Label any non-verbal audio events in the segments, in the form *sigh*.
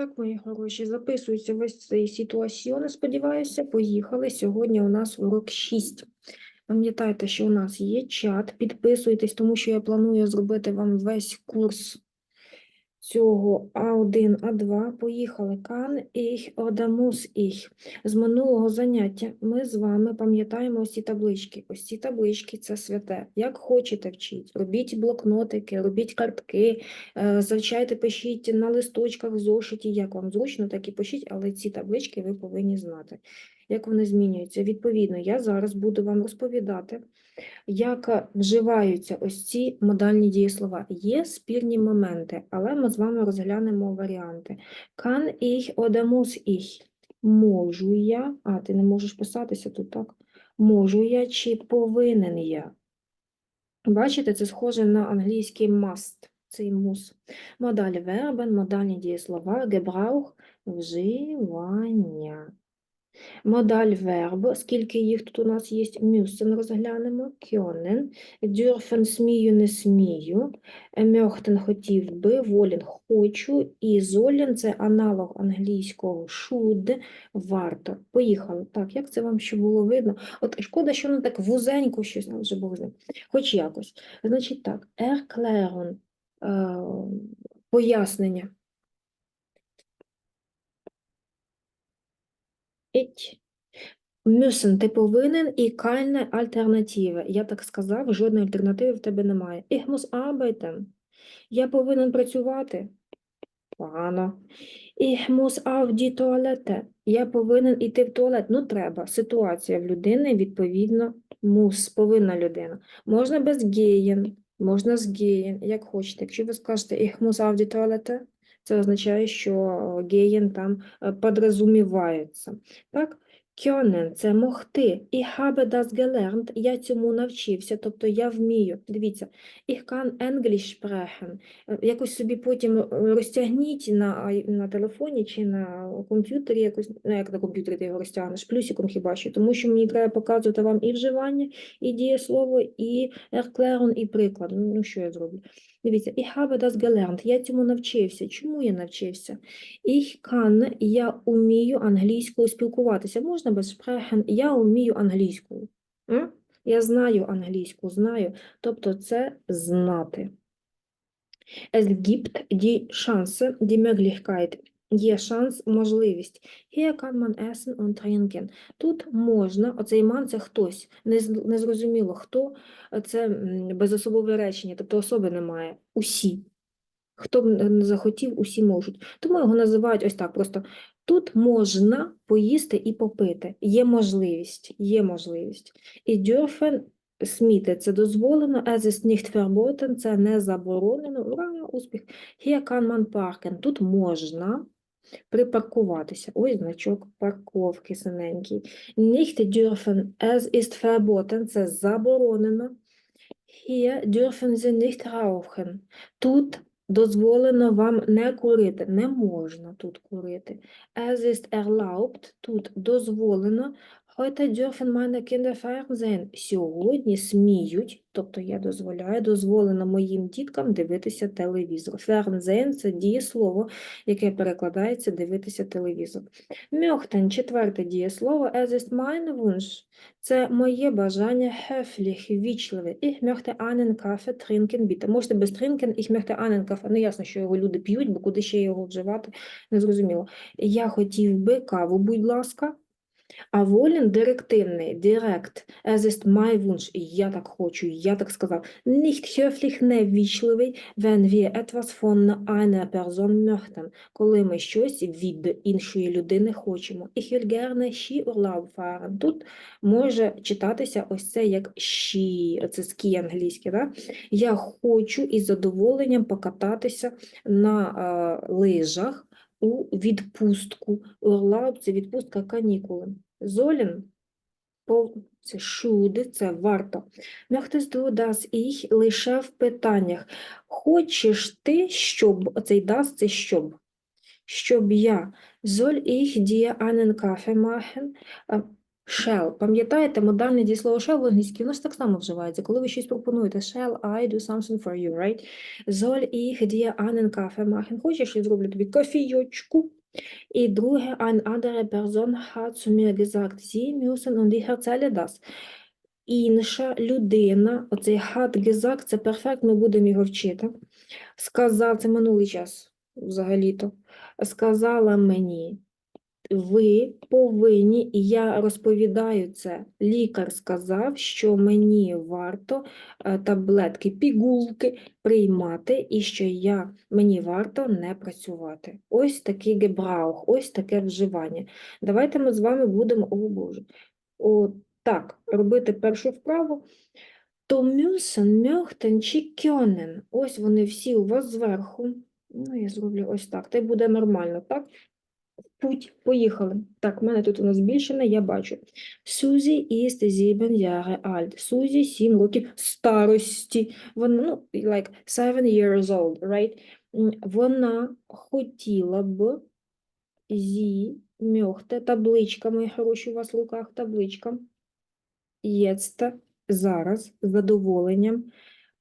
Так, мої хороші, записується весь цей ситуаціон, сподіваюся. Поїхали. Сьогодні у нас урок 6. Пам'ятайте, що у нас є чат. Підписуйтесь, тому що я планую зробити вам весь курс цього А1, А2. Поїхали. Ich oder muss ich? З минулого заняття ми з вами пам'ятаємо ось ці таблички. Ось ці таблички – це святе. Як хочете вчіть. Робіть блокнотики, робіть картки, Е, Завчайте, пишіть на листочках, в зошиті, як вам зручно, так і пишіть, але ці таблички ви повинні знати, як вони змінюються. Відповідно, я зараз буду вам розповідати, як е, вживаються ось ці модальні дієслова. Є спірні моменти, але ми з вами розглянемо варіанти. Kann ich oder muss ich? Можу я, а ти не можеш писатися тут, так? Можу я чи повинен я? Бачите, це схоже на англійський must, цей мус. Модаль вербен, модальні дієслова, гебраух, вживання. Модаль верб, скільки їх тут у нас є, müssen розглянемо, können, dürfen, смію, не смію, möchten, хотів би, wollen, хочу, і sollen – це аналог англійського should, варто. Поїхали. Так, як це вам ще було видно? От шкода, що воно так вузенько щось, ну, вже Бог з. Хоч якось. Значить так, erklären, е, пояснення. Ich müssen, ти повинен, і keine Alternative. Я так сказав, жодної альтернативи в тебе немає. Ich muss arbeiten. Я повинен працювати. Погано. Ich muss auf die Toilette. Я повинен іти в туалет. Ну, треба. Ситуація в людини, відповідно, muss, повинна людина. Можна без gehen, можна з gehen, як хочете. Якщо ви скажете ich muss auf die Toilette, це означає, що gehen там е, подразумівається. Так? Können – це могти. Ich habe das gelernt. Я цьому навчився, тобто я вмію. Дивіться, ich kann English sprechen. Е, Якось собі потім е, розтягніть на, на телефоні чи на комп'ютері, якось, ну як на комп'ютері ти його розтягнеш, плюсиком хіба що, тому що мені треба показувати вам і вживання, і дієслово, і erklären, і приклад. Ну, ну, що я зроблю? Дивіться, ich habe das gelernt. Я цьому навчився. Чому я навчився? Ich kann, я умію англійською спілкуватися. Можна без sprechen? Я умію англійською. Я знаю англійську, знаю. Тобто це знати. Es gibt die Chance, die Möglichkeit. Є шанс, можливість. Hier kann man essen und trinken. Тут можна, оцей man – це хтось. Не, з- не зрозуміло, хто, це безособове речення, тобто особи немає. Усі. Хто б не не захотів, усі можуть. Тому його називають ось так просто. Тут можна поїсти і попити. Є можливість, є можливість. І dürfen – сміти – це дозволено, es ist nicht verboten – це не заборонено. Ура, успіх. Hier kann man parken – тут можна припаркуватися. Ось значок парковки синенький. Nicht dürfen – es ist verboten – це заборонено. Hier dürfen Sie nicht rauchen. Тут дозволено вам не курити. Не можна тут курити. Es ist erlaubt. Тут дозволено. Heute dürfen meine Kinder. Сьогодні сміють, тобто я дозволяю, дозволено моїм діткам дивитися телевізор. Fernsehen – це дієслово, яке перекладається дивитися телевізор. Möchten – четверте дієслово. Es ist mein Wunsch. Це моє бажання höflich, вічливе. Ich möchte einen Kaffee trinken, bitte. Можете без trinken, ich möchte einen Kaffee. Ну, ясно, що його люди п'ють, бо куди ще його вживати, не зрозуміло. Я хотів би каву, будь ласка. А волін директивний, директ. Es ist my Wunsch. Я так хочу, я так сказав. Nicht höflich, не вічливий, wenn wir etwas von einer Person möchten. Коли ми щось від іншої людини хочемо. Ich will gerne Skiurlaub fahren. Тут може читатися ось це як she, це ски англійське, да? Я хочу із задоволенням покататися на е, лижах у відпустку. Урлауб – це відпустка канікули. Золін це should, це варто. Möchtest du, dass ich лише в питаннях. Хочеш ти, щоб, оцей das – це щоб. Щоб я. Soll ich dir einen Kaffee machen? Shall. Пам'ятаєте, модальне дієслово shall в англійській, воно ж так само вживається. Коли ви щось пропонуєте, shall I do something for you, right? Soll ich dir einen Kaffee machen? Хочеш, я зроблю тобі кофійочку? І друге, eine andere Person hat zu mir gesagt, sie müssen und ich erzähle das. Інша людина, оцей hat gesagt, це перфект, ми будемо його вчити. Сказав, це минулий час взагалі-то. Сказала мені, ви повинні, і я розповідаю це. Лікар сказав, що мені варто е, таблетки, пігулки приймати, і що я, мені варто не працювати. Ось такий гебраух, ось таке вживання. Давайте ми з вами будемо, о Боже, о, так, робити першу вправу. То müssen, möchten чи können. Ось вони всі у вас зверху. Ну, я зроблю ось так. Та й буде нормально, так? Путь, поїхали. Так, в мене тут воно збільшене, я бачу. Сузі ist sieben Jahre alt. Сузі 7 років старості. Вона, ну, like seven years old, right? Вона хотіла б зі мьохте, табличка, мої хороші, у вас в руках табличка. Єцте зараз з задоволенням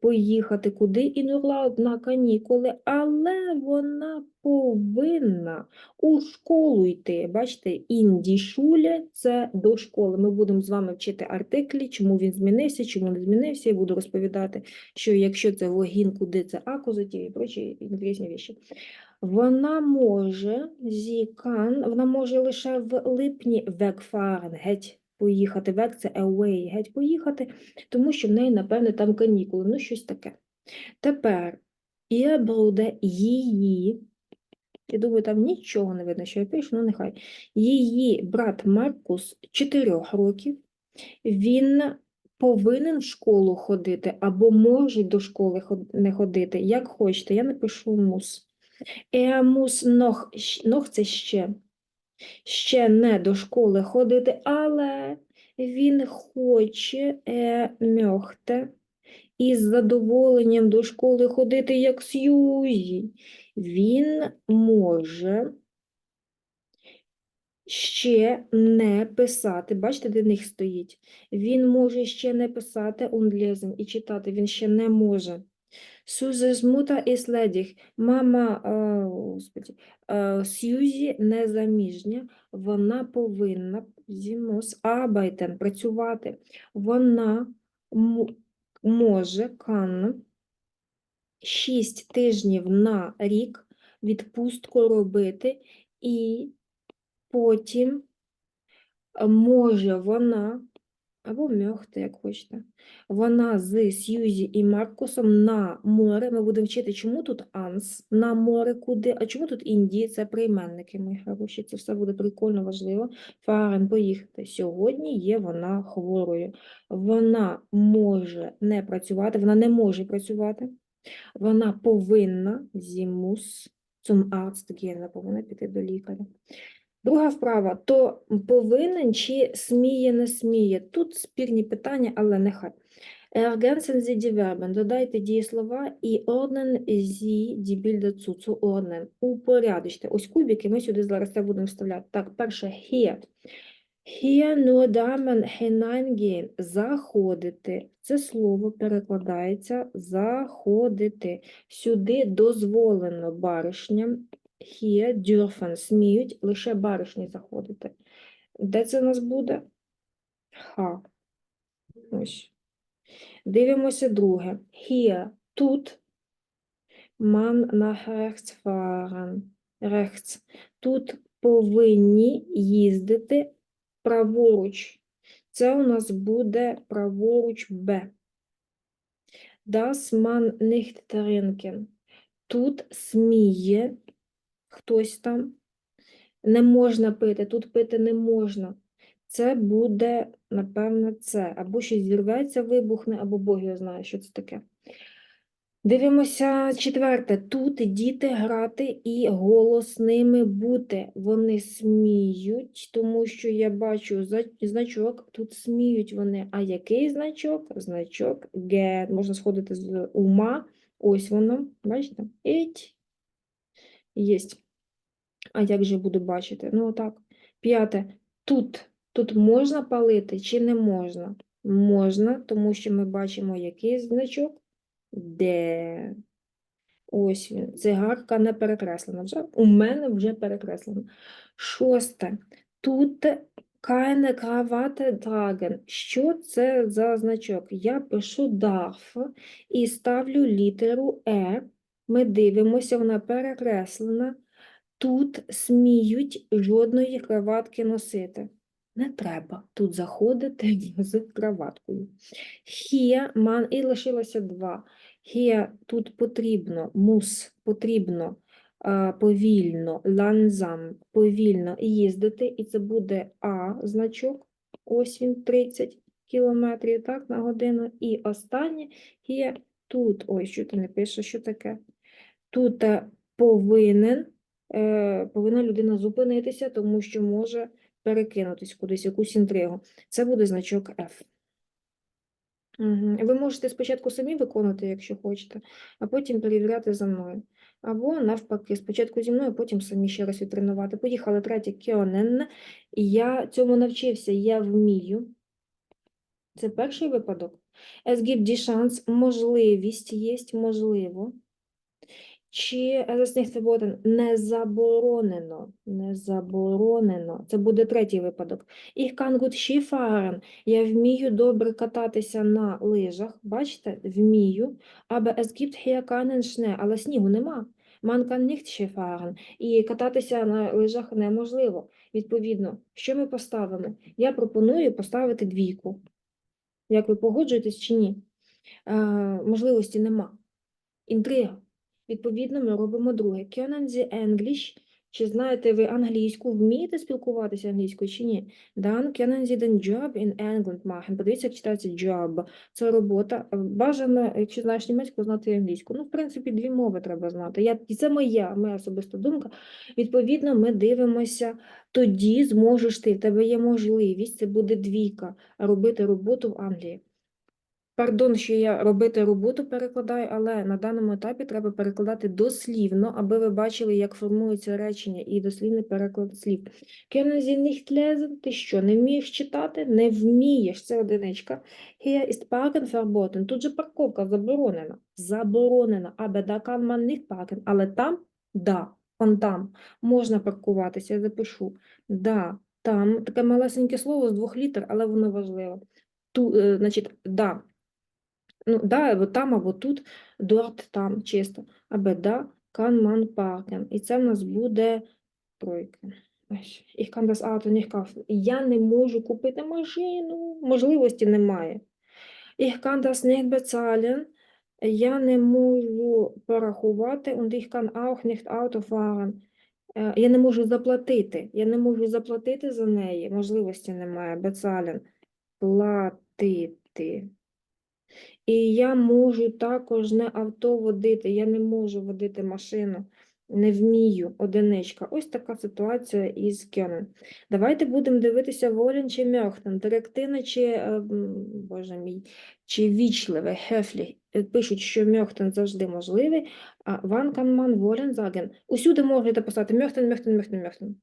поїхати куди і нурла на канікули, але вона повинна у школу йти. Бачите, інді шуле це до школи. Ми будемо з вами вчити артиклі, чому він змінився, чому не змінився. Я буду розповідати, що якщо це вогін, куди це акузатів і прочі інтересні речі. Вона може зікан, вона може лише в липні векфарен, геть поїхати. Век це away, геть поїхати, тому що в неї, напевне, там канікули, ну щось таке. Тепер є буде її, я думаю, там нічого не видно, що я пишу, ну нехай. Її брат Маркус 4 років, він повинен в школу ходити або може до школи не ходити, як хочете, я напишу мус. Er muss noch, щ- це ще, ще не до школи ходити, але він хоче, е, мьохте, із задоволенням до школи ходити, як Сьюзі. Він може ще не писати. Бачите, де них стоїть? Він може ще не писати унлезен і читати, він ще не може. Сузес мута іс ледіх. Мама, е, господі, е, Сьюзі незаміжня, вона повинна зімус arbeiten, працювати. Вона може, кан, 6 тижнів на рік відпустку робити, і потім е, може вона, або мьохте, як хочете, вона з Сьюзі і Маркусом на море. Ми будемо вчити, чому тут анс на море, куди, а чому тут Індії, це прийменники, мої хороші, це все буде прикольно важливо. Фарен, поїхати. Сьогодні є вона хворою. Вона може не працювати, вона не може працювати. Вона повинна зімус Arzt gehen, вона повинна піти до лікаря. Друга вправа, то повинен чи сміє, не сміє. Тут спірні питання, але нехай. Ergänzen Sie die Verben, додайте дієслова і ordnen Sie die Bilder zu, zu ordnen. Упорядочте. Ось кубики ми сюди зараз це будемо вставляти. Так, перше, hier. Hier nur Damen hineingehen. Заходити. Це слово перекладається заходити. Сюди дозволено баришням. Hier dürfen, сміють лише баришні заходити. Де це у нас буде? Ха. Ось. Дивимося друге. Hier, тут. Man nach. Rechts. Тут повинні їздити праворуч. Це у нас буде праворуч Б. Das man nicht trinken. Тут сміє хтось там. Не можна пити, тут пити не можна. Це буде, напевно, це. Або щось зірветься, вибухне, або Бог його знає, що це таке. Дивимося четверте. Тут діти грати і голосними бути. Вони сміють, тому що я бачу значок, тут сміють вони. А який значок? Значок Г. Можна сходити з ума. Ось воно, бачите? Іть. Єсть. А як же буду бачити? Ну, отак. П'яте. Тут. Тут можна палити чи не можна? Можна, тому що ми бачимо який значок? Де. Ось він. Цигарка не перекреслена. Вже у мене вже перекреслена. Шосте. Тут keine Krawatte tragen. Що це за значок? Я пишу darf і ставлю літеру Е. Ми дивимося, вона перекреслена. Тут сміють жодної краватки носити. Не треба тут заходити *laughs* з краваткою. Here, ман, і лишилося два. Here тут потрібно, мус, потрібно повільно, ланзам, повільно їздити, і це буде А значок, ось він 30 кілометрів так, на годину. І останнє here, тут, ой, що ти не пишеш, що таке? Тут е, повинен, повинна людина зупинитися, тому що може перекинутись кудись, якусь інтригу. Це буде значок F. Мгм. Ви можете спочатку самі виконати, якщо хочете, а потім перевіряти за мною. Або навпаки, спочатку зі мною, потім самі ще раз відтренувати. Поїхали третє кьонен. Я цьому навчився, я вмію. Це перший випадок. Es gibt die Chance, можливість є, можливо. Чи ist nicht? Не заборонено. Не заборонено. Це буде третій випадок. Ich kann gut Skifahren. Я вмію добре кататися на лижах. Бачите? Вмію. Aber es gibt hier. Але снігу нема. Man kann nicht Skifahren. І кататися на лижах неможливо. Відповідно, що ми поставимо? Я пропоную поставити двійку. Як ви погоджуєтесь чи ні? Е, можливості нема. Інтрига. Відповідно, ми робимо друге. Können Sie English? Чи знаєте ви англійську? Вмієте спілкуватися англійською чи ні? Dann können Sie den Job in England machen. Подивіться, як читається job. Це робота. Бажано, якщо знаєш німецьку, знати англійську. Ну, в принципі, дві мови треба знати. Я, і це моя, моя особиста думка. Відповідно, ми дивимося, тоді зможеш ти, в тебе є можливість, це буде двійка, робити роботу в Англії. Пардон, що я робити роботу перекладаю, але на даному етапі треба перекладати дослівно, аби ви бачили, як формується речення і дослівний переклад слів. Nicht lesen? Ти що, не вмієш читати? Не вмієш, це одиничка. Hier ist Parken verboten. Тут же парковка заборонена. Заборонена. Aber da kann man nicht parken. Але там, да, он там, можна паркуватися, я запишу. Да, там, таке малесеньке слово з двох літер, але воно важливе. Ту, е, значить, да, Ну, да, або там, або тут, дорт, там, чисто. Або да, kann man parken. І це в нас буде тройка. Ich kann das Auto nicht kaufen. Я не можу купити машину, можливості немає. Ich kann das nicht bezahlen. Я не можу порахувати. Und ich kann auch nicht Auto fahren. Е, Я не можу заплатити. Я не можу заплатити за неї. Можливості немає. Bezahlen. Платити. І я можу також не авто водити, я не можу водити машину, не вмію, одиничка. Ось така ситуація із Кьоном. Давайте будемо дивитися волін чи мьохтен, директивне чи, е, боже мій, чи вічливе, хефлі. Е, Пишуть, що мьохтен завжди можливий, а ван канман волен заген. Усюди можете писати мьохтен, мьохтен, мьохтен, мьохтен.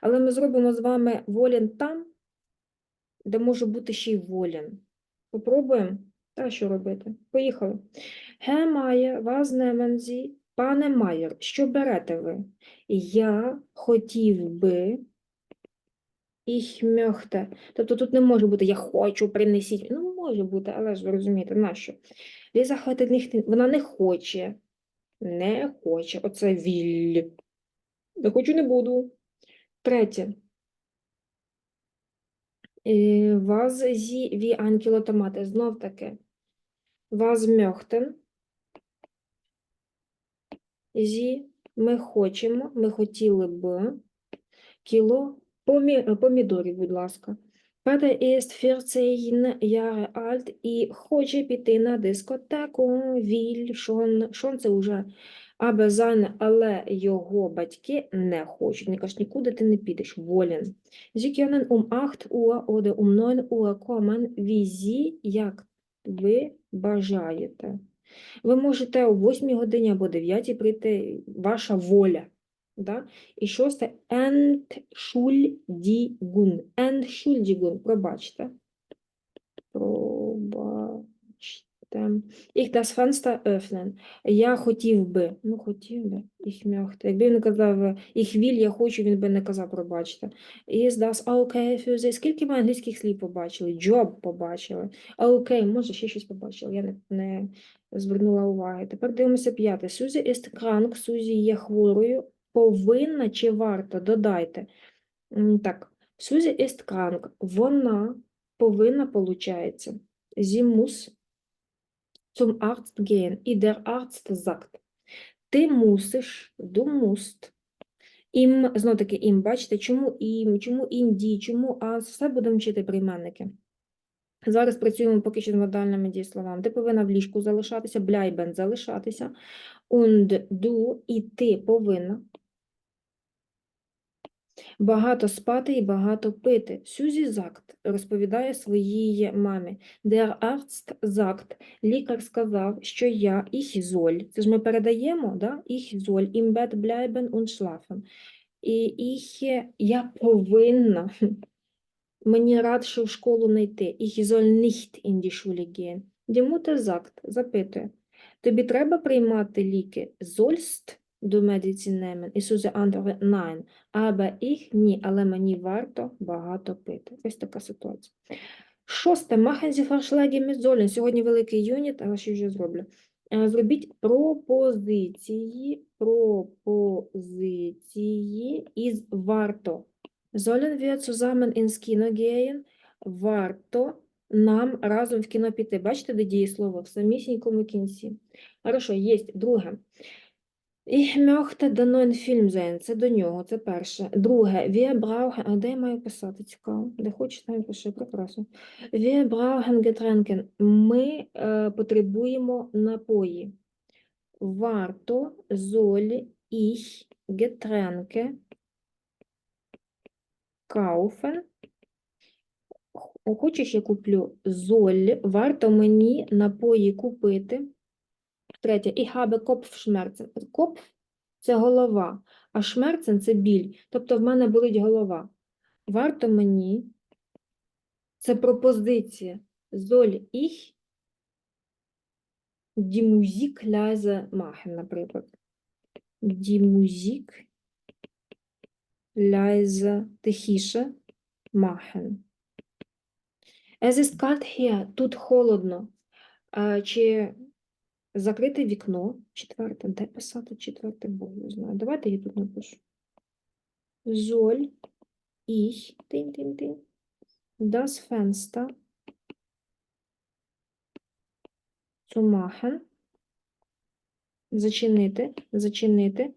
Але ми зробимо з вами волін там, де може бути ще й волін. Попробуємо? Та що робити? Поїхали. Ге Майер, вас немензі, пане Майер, що берете ви? Я хотів би. Ich möchte. Тобто тут не може бути я хочу, принесіть. Ну, може бути, але ж ви розумієте, нащо? Ліза nicht- вона не хоче. Не хоче. Оце віль. Не хочу, не буду. Третє. Е, wie ein Kilo Tomate. Знов таки. Was Sie? Ми хочемо, ми хотіли б кіло помідорів, будь ласка. Петер ist 14 Jahre alt і хоче піти на дискотеку. Will schon, schon це вже seine, але його батьки не хочуть. Вони кажуть, нікуди ти не підеш, волен. Sie können um 8 Uhr oder um 9 Uhr kommen, wie як ви бажаєте. Ви можете о 8 годині або 9 прийти, ваша воля. Да? І це Entschuldigung. Entschuldigung, пробачте. Пробачте. Ich das Fenster öffnen. Я хотів би. Ну, хотів би. Ich möchte. Якби він казав ich will, я хочу, він би не казав, пробачте. Is das okay für Sie? Скільки ми англійських слів побачили? Job побачили. Okay, може, ще щось побачили. Я не, не звернула уваги. Тепер дивимося п'яте. Сузі ist krank. Сузі є хворою. Повинна чи варто? Додайте. Так, Сузі ist krank. Вона повинна, получається. Sie zum Arzt gehen. І der Arzt sagt. Ти мусиш, du musst. Ім, знов таки, ім, бачите, чому ім, чому інді, чому а, все будемо вчити прийменники. Зараз працюємо поки що з модальними дієсловами. Ти повинна в ліжку залишатися, бляйбен залишатися, und du, і ти повинна багато спати і багато пити. Сюзі Закт розповідає своїй мамі. Der Arzt sagt, лікар сказав, що я soll, це ж ми передаємо, да? im Bett bleiben und. І ich, я повинна, *laughs* мені радше в школу не йти. Schule gehen. Die Mutter sagt, запитує, тобі треба приймати ліки? Sollst du Medizin nehmen? І Сузе antwortet, nein. Ich ні, але мені варто багато пити. Ось така ситуація. Шосте. Machen Sie Vorschläge. Сьогодні великий юніт, але що я зроблю? Е, Зробіть пропозиції, пропозиції із варто. Sollen wir zusammen ins Kino? Варто нам разом в кіно піти. Бачите, де дієслово? В самісінькому кінці. Хорошо, є друге. Ich möchte den neuen Film sehen. Це до нього, це перше. Друге. Wir brauchen... А де я маю писати? Цікаво. Де хочеш, там пиши. Прекрасно. Wir brauchen Getränke. Ми е, потребуємо напої. Варто soll ich Getränke kaufen? Хочеш, я куплю золь, варто мені напої купити. Третє, ich habe Kopfschmerzen. Kopf – це голова, а Schmerzen – це біль. Тобто в мене болить голова. Варто мені, це пропозиція, soll ich die Musik leise наприклад. Die Musik тихіше, machen. Es ist kalt hier, тут холодно. Чи закрити вікно, четверте, де писати четверте, бо не знаю. Давайте я тут напишу. Soll ich, тин, тин, тин, das Fenster zumachen, зачинити, зачинити.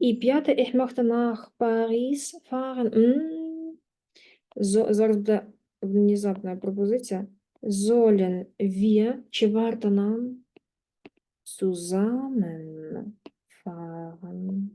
І п'яте, ich möchte nach Paris fahren. Зо- Зараз буде внезапна пропозиція. Sollen wir, чи варто нам zusammen fahren?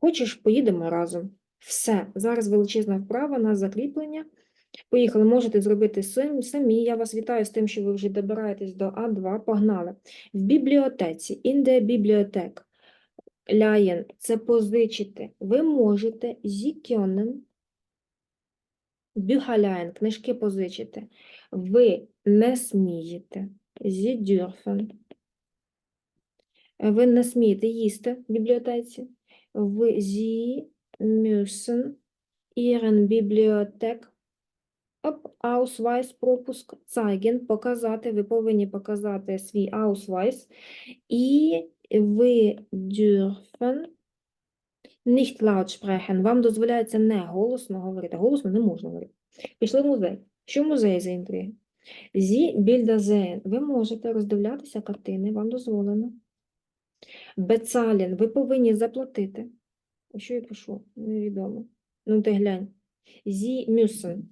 Хочеш, поїдемо разом. Все. Зараз величезна вправа на закріплення. Поїхали, можете зробити сам- самі. Я вас вітаю з тим, що ви вже добираєтесь до А2. Погнали. В бібліотеці, der Bibliothek, ляєн – це позичити. Ви можете können Bücherleihen, книжки позичити. Ви не смієте. Sie dürfen. Ви не смієте їсти в бібліотеці. Ви Sie müssen Ihren Bibliothek Ausweis, пропуск, zeigen, показати. Ви повинні показати свій Ausweis. І ви dürfen nicht laut sprechen. Вам дозволяється не голосно говорити. Голосно не можна говорити. Пішли в музей. Що в музеї за інтриги? Зі Bilder. Ви можете роздивлятися картини, вам дозволено. Безалін. Ви повинні заплатити. Що я пишу? Невідомо. Ну, ти глянь. Зі müssen.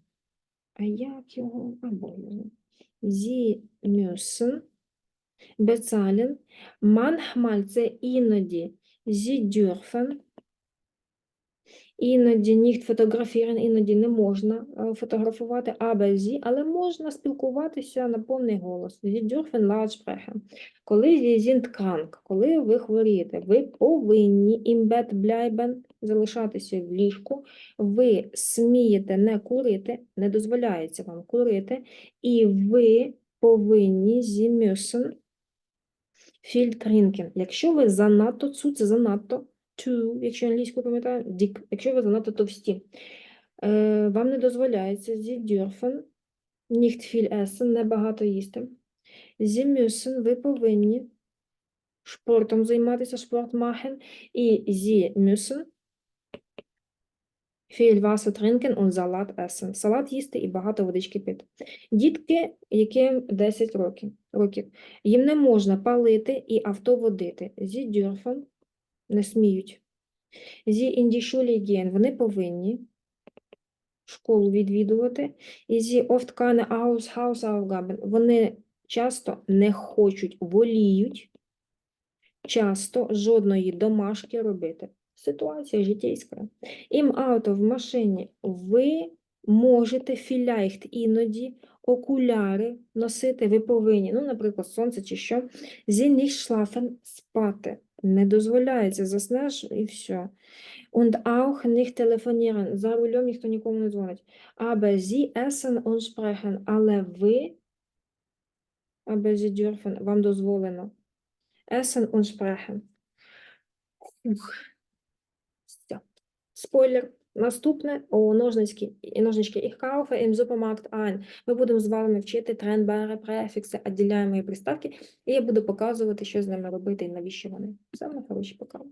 А як його? Або. Sie müssen bezahlen. Manchmal це іноді Sie dürfen. Іноді nicht фотографірує, іноді не можна е, фотографувати, sie, але можна спілкуватися на повний голос. Sprechen. Коли sind krank, коли ви хворієте, ви повинні Bett bleiben, залишатися в ліжку, ви смієте не курити, не дозволяється вам курити, і ви повинні müssen viel. Якщо ви занадто, цу це занадто, too, якщо англійською пам'ятаю, dick, якщо ви занадто товсті, е, вам не дозволяється Sie dürfen nicht viel essen, небагато їсти. Sie müssen, ви повинні спортом займатися, спорт machen, і Sie müssen viel Wasser trinken und Salat essen. Салат їсти і багато водички пити. Дітки, яким 10 років, років, їм не можна палити і авто водити. Sie dürfen, не сміють. In die вони повинні школу відвідувати. І sie oft keine Haus- Hausaufgaben, вони часто не хочуть, воліють часто жодної домашки робити. Ситуація житейська. Im Auto, в машині, ви можете vielleicht іноді окуляри носити, ви повинні, ну, наприклад, сонце чи що. Sie nicht schlafen, спати. Не дозволяється, заснеш і все. Und auch nicht telefonieren. За рулем ніхто нікому не дзвонить. Aber Sie essen und sprechen. Але ви, aber Sie dürfen, вам дозволено. Essen und sprechen. Все. Спойлер. Наступне у ножнички, ножнички ich kaufe im Supermarkt ein. Ми будемо з вами вчити тренбери, префікси, відділяємо приставки, і я буду показувати, що з ними робити і навіщо вони. Все, на хороші покажу.